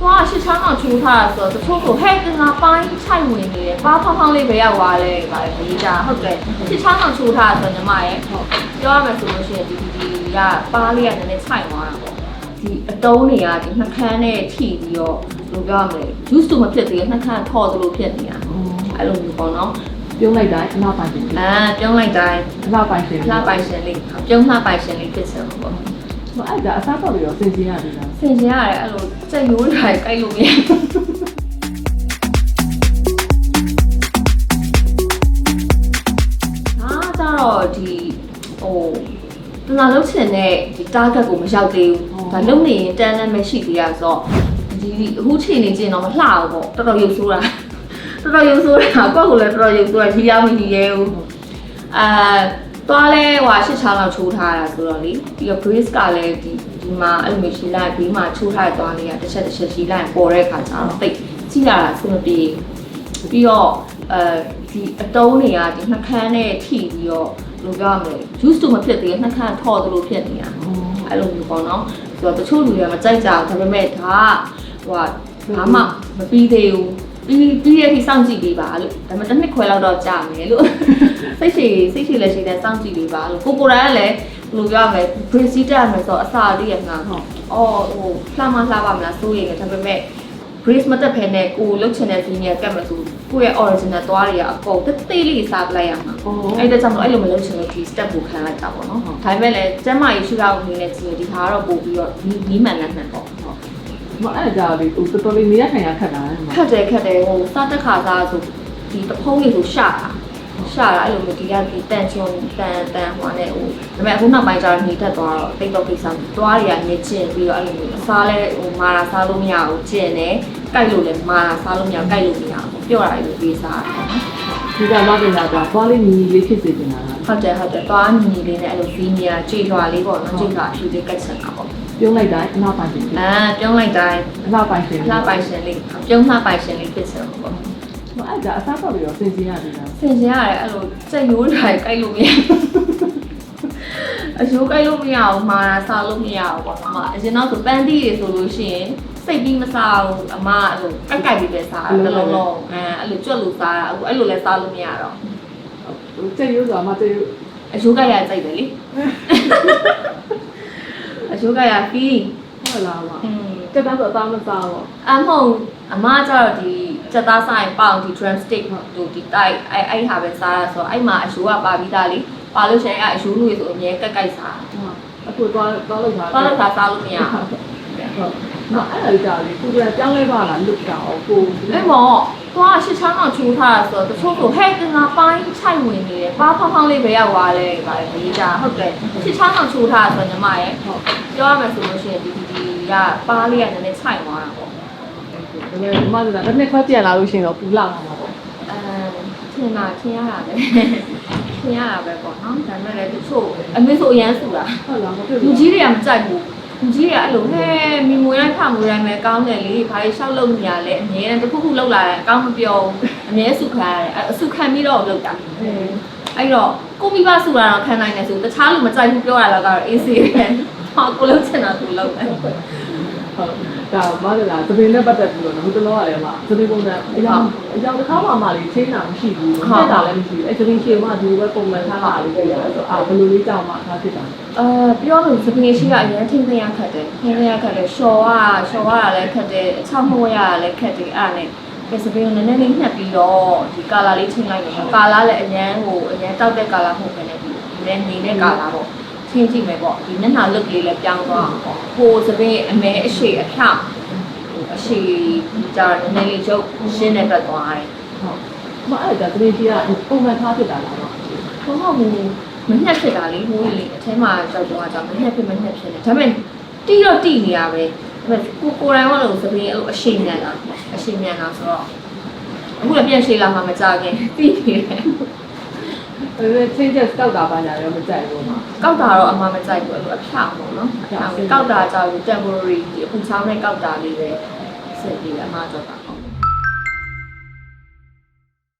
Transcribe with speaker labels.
Speaker 1: သွားရှစ်ချောင်းတော့ချိုးထားတာဆိုတော့တချို့ကိုဟဲ့ကငါပိုင်းခြိုက်ဝင်နေတယ်ပါဖောင်းဖောင်းလေးပဲရောက်သွားလဲဗါလေဒီကြဟုတ်တယ်ရှစ်ချောင်းတော့ချိုးထားတာဆိုတော့ညီမရဲ့ဟုတ်ပြောရမယ်ဆိုလို့ရှိရင်ဒီဒီဒီကပါးလေးကနည်းနည်းခြိုက်သွားတာပေါ့ဒီအတုံးတွေကဒီနှခမ်းနဲ့ထိပြီးတော့ဘယ်လိုပြောရမလဲ juice တို့မဖြစ်သေးဘူးနှခမ်းထော်သလိုဖြစ်နေတာအဲ့လိုမျိုးပေါ့နော်
Speaker 2: ပြုံးလိုက်တိုင်းအနောက်ပိုင်းရှင်
Speaker 1: အာပြုံးလိုက်တိုင်း
Speaker 2: အနောက်ပိုင်းရှင်
Speaker 1: လှပိုင်ရှင်လေးပြုံးလှပိုင်ရှင်လေးဖြစ်စ မှာပေါ့
Speaker 2: အဲ့ဒါအစားတော့ပြီးတော့စင်စင်ရတယ်လား
Speaker 1: ဆင်ကျင်ရတယ်အဲ့လိုစက်ရိုးတိုင်းကြိုက်လို့မရအာကြတော့ဒီဟိုတနာလုံးချင်တဲ့ဒီ target ကိုမရောက်သေးဘူးဒါလုံးနေရင်တန်းတန်းပဲရှိသေးရဆိုတော့ဒီအခုချိန်နေကျင်တော့မလှဘူးပေါ့တော်တော်ရုပ်ဆိုးတာတော်တော်ရုပ်ဆိုးတာကိုယ့်ကိုယ်လည်းတော်တော်ရုပ်ဆိုးတာရီးရမကြီးရဲဘူးအာ သွားလဲဟွာရှစ်ချောင်းလောက်ချိုးထားတာဆိုတော့လေပြီးတော့ brace ကလည်းဒီဒီမှာအဲ့လိုမျိုးရှိလိုက်ပြီးမှချိုးထားတဲ့သွားလေးကတစ်ချက်တစ်ချက်ရှိလိုက်ပေါ်တဲ့အခါကျတော့တိတ်ကြည့်ရတာအဆင်မပြေပြီးတော့အဲဒီအတုံးတွေကဒီနှခမ်းနဲ့ထိပြီးတော့ဘယ်လိုပြောရမလဲ juice တို့မဖြစ်သေးဘူးနှခမ်းထော်သလိုဖြစ်နေတာအဲ့လိုမျိုးပေါ့နော်ဆိုတော့တချို့လူတွေကမကြိုက်ကြဘူးဒါပေမဲ့ဒါကဟိုကဘာမှမပြီးသေးဘူး ပြီးပြီးရတဲ့အထိစောင့်ကြည့်ပေးပါလို့ဒါပေမဲ့တစ်နှစ်ခွဲလောက်တော့ကြာမယ်လို့စိတ်ရှည်စိတ်ရှည်လည်းရှိတယ်စောင့်ကြည့်ပေးပါလို့ကိုကိုယ်တိုင်ကလည်းဘယ်လိုပြောရမလဲ brace တက်ရမယ်ဆိုတော့အစာလေးရငါ
Speaker 2: ဟုတ်
Speaker 1: အော်ဟိုလှမလှပါမလားစိုးရိမ်တယ်ဒါပေမဲ့ brace မတက်ဖဲနဲ့ကိုလုတ်ချင်တဲ့ vein ကတ်မဆိုကိုယ့်ရဲ့ original သွားတွေကအကုန်တစ်သေးလေးစားပလိုက်ရမှာ
Speaker 2: အော်
Speaker 1: အဲ့ဒါကြောင့်မို့အဲ့လိုမလုပ်ချင်လို့ဒီ step ကိုခံလိုက်တာပေါ့နော်ဒါပေမဲ့လည်းကျမ်းမာရေးရှုထောင့်အနေနဲ့ကြည့်ရင်ဒီဟာကတော့ပို့ပြီးတော့နီးမှန်နဲ့မှန်ပေါ့
Speaker 2: မအဲ့ဒါလေးဟိုတော်တော်လေးနေရထိုင်ရခက်တာလေ
Speaker 1: ခက်တယ်ခက်တယ်ဟိုစားတက်ခါစားဆိုဒီတဖုံးလေးဆိုရှာတာရှာတာအဲ့လိုမျိုးဒီကဒီတန်ချွန်တန်တန်ဟိုနဲ့ဟိုဒါပေမဲ့အခုနောက်ပိုင်းကျတော့နေတတ်သွားတော့တိတ်တော့ကိစ္စသွားတွေကနေကျင်ပြီးတော့အဲ့လိုမျိုးအစားလဲဟိုမာတာစားလို့မရဘူးကျင်တယ်ကြိုက်လို့လည်းမာတာစားလို့မရဘူးကြိုက်လို့မရဘူးပြောတာလေးပြေးစားတယ်နော်
Speaker 2: ဒီကမတင်တာကသွားလေးညီညီလေးဖြစ်စေချင်တာလား
Speaker 1: ဟုတ်တယ်ဟုတ်တယ်သွားညီညီလေးနဲ့အဲ့လိုဖီးနီယာကြွေလွာလေးပေါ့နော်ကြွေလွာအဖြူလေးကတ်ချင်တာပေါ့
Speaker 2: ပြုံးလိုက်တိုင်းအနောက်ပိုင်းရှင်
Speaker 1: အာပြုံးလိုက်တိုင်း
Speaker 2: အနောက်ပိုင်းရှင်
Speaker 1: လှပိုင်ရှင်လေးပြုံးလှပိုင်ရှင်လေးဖြစ်စမှာပေါ့
Speaker 2: အဲ့ဒါအစားတော့ပြီးတော့စင်စင်ရတယ်လား
Speaker 1: ဆင်ကျင်ရတယ်အဲ့လိုစက်ရိုးတိုင်းကြိုက်လို့မရအရိုးကြိုက်လို့မရဘူးမာတာစားလို့မရဘူးပေါ့နော်အရင်တော့ဆိုပန်းသီးတွေဆိုလို့ရှိရင်စိတ်ပြီးမစားဘူးအမအဲ့လိုကြိုက်ကြိုက်ပြီးပဲစားတာတစ်လုံးလုံးအဲအဲ့လိုကြွက်လို့စားတာအခုအဲ့လိုလဲစားလို့မရတော့
Speaker 2: ဟိုတဲ့ရိုးဆိုတာမတဲ့ရိုး
Speaker 1: အရိုးကြိုက်ရကြိုက်တယ်လေ အရိုးကြိုက်ရဖီး
Speaker 2: ဟုတ်လားမ
Speaker 1: อืม
Speaker 2: တက်တော့အသားမစားတော့
Speaker 1: အမဟုတ်အမကျတော့ဒီစက်သားဆိုင်ပေါင်ဒီ drum stick တို့ဒီတိုက်အဲ့အဲ့ဟာပဲစားရဆိုတော့အဲ့မှာအယူကပါပြီးသားလေပါလို့ရှိရင်အဲ့အယူလို့ဆိုအမြဲကက်ကိုက်စား
Speaker 2: အခုသွားသွားလို့ထား
Speaker 1: ပါလို့စားစားလို့မရဘူး
Speaker 2: ဟုတ်မအဲ့ဒါလေးကိုယ်ကပြောင်းလဲပါလားလွတ်တာ哦ကို
Speaker 1: အဲ့မောသွားရှစ်ချောင်းတော့ချိုးထားတာဆိုတော့တချို့ဆိုဟဲ့ကငါပိုင်းခြိုက်ဝင်နေတယ်ပါဖောင်းဖောင်းလေးပဲရောက်သွားလဲဗါလေဒီကြဟုတ်တယ်ရှစ်ချောင်းတော့ချိုးထားတာဆိုတော့ညီမရဲ့
Speaker 2: ဟုတ်
Speaker 1: ပြောရမယ်ဆိုလို့ရှိရင်ဒီဒီဒီကပါးလေးကနည်းနည်းခြိုက်သွားတာပေါ့
Speaker 2: ဒါပေမဲ့ဒီမှာကတစ်နှစ်ခွဲပြန်လာလို့ရှိရင်တော့ပူလာမှာပေါ့
Speaker 1: အဲထင်တာထင်ရတာပဲထင်ရတာပဲပေါ့နော်ဒါပေမဲ့လည်းတချို့အမေဆိုအရန်စုတာ
Speaker 2: ဟုတ်လားမဖြစ်
Speaker 1: လူ
Speaker 2: ဘူး
Speaker 1: ကြီးတွေကမကြိုက်ဘူးလူကြီးတွေကအဲ့လိုဟဲ့မီမွေတိုင်းဖမွေတိုင်းပဲကောင်းတယ်လေဘာလို့ရှောက်လို့နေရလဲအမြဲတမ်းတစ်ခုခုလောက်လာတယ်အကောင်းမပြောဘူးအမြဲစုခံရတယ်အဲ့အစုခံပြီးတော့လောက်တာ
Speaker 2: အဲ
Speaker 1: အဲ့တော့ကိုမိဘစုတာတော့ခံနိုင်တယ်ဆိုတခြားလူမကြိုက်ဘူးပြောရတော့ကတော့အေးဆေးပဲ ဟောကိုလုံးချင်တာသူလုံးတယ်
Speaker 2: ဟုတ်ဒါမဟုတ်လားသပင်နဲ့ပတ်သက်ပြီးတော့ဟိုတလောကလည်းမသပင်ပုံစံအကြောင်းအကြောင်းတစ်ခါမှမလေးချင်းတာမရှိဘူးတက်တာလည်းမရှိဘူးအဲသပင်ရှည်မှဒီလိုပဲပုံမှန်ထားတာလေးပြရတယ်ဆိုအာဘယ်လိုလေးကြောက်မှထားဖြစ်တာ
Speaker 1: အာပြောလို့စပင်းရှိကအရင်ထိမ့်သိရခတ်တယ်ထိမ့်သိရခတ်တယ်ရှော်ကရှော်ရတာလည်းခတ်တယ်အချောက်မှုရတာလည်းခတ်တယ်အဲ့ဒါနဲ့ဒီစပင်းကိုနည်းနည်းလေးညှက်ပြီးတော့ဒီကာလာလေးချိန်လိုက်တယ်ကာလာလည်းအရန်ကိုအရန်တောက်တဲ့ကာလာမဟုတ်ဘဲနဲ့ဒီနည်းနေတဲ့ကာလာပေါ့ ချင်းကြည့်မယ်ပေါ့ဒီမျက်နှာလွတ်ကလေးလည်းပြောင်းသွားအောင်ပေါ့ဟိုစပင်းအမဲအရှိအဖြောက်အရှိကြာနည်းနည်းလေးချုပ်ရှင်းတဲ့တက်သွားတယ်
Speaker 2: ဟုတ်မအဲ့ဒါသပင်ရှည်ကပုံမှန်ထားဖြစ်တာလား
Speaker 1: ဘုံဟုတ်ဘူးမညှက်ဖြစ်တာလေဟိုလေအထဲမှာကြောက်တော့ကြောင့်မညှက်ဖြစ်မညှက်ဖြစ်နေဒါပေမဲ့တီးတော့တီးနေရပဲဒါပေမဲ့ကိုကိုယ်တိုင်ကလို့သပင်းအဲ့လိုအရှိန်မြန်တာအရှိန်မြန်တာဆိုတော့အခုလည်းပြန်ရှည်လာမှမကြခင်တီးနေတယ်
Speaker 2: အဲချင်းချက်တောက်တာပါညာရောမကြိုက်ဘူးမှာ
Speaker 1: ကောက်တာတော့အမှမကြိုက်ဘူးအဲ့လိုအဖြောက်ပေါ့နော်အဖြောက်ကောက်တာကြောင့် temporary ဒီအခုချောင်းနဲ့ကောက်တာလေးပဲဆက်ပြီးအမှကြောက်တာ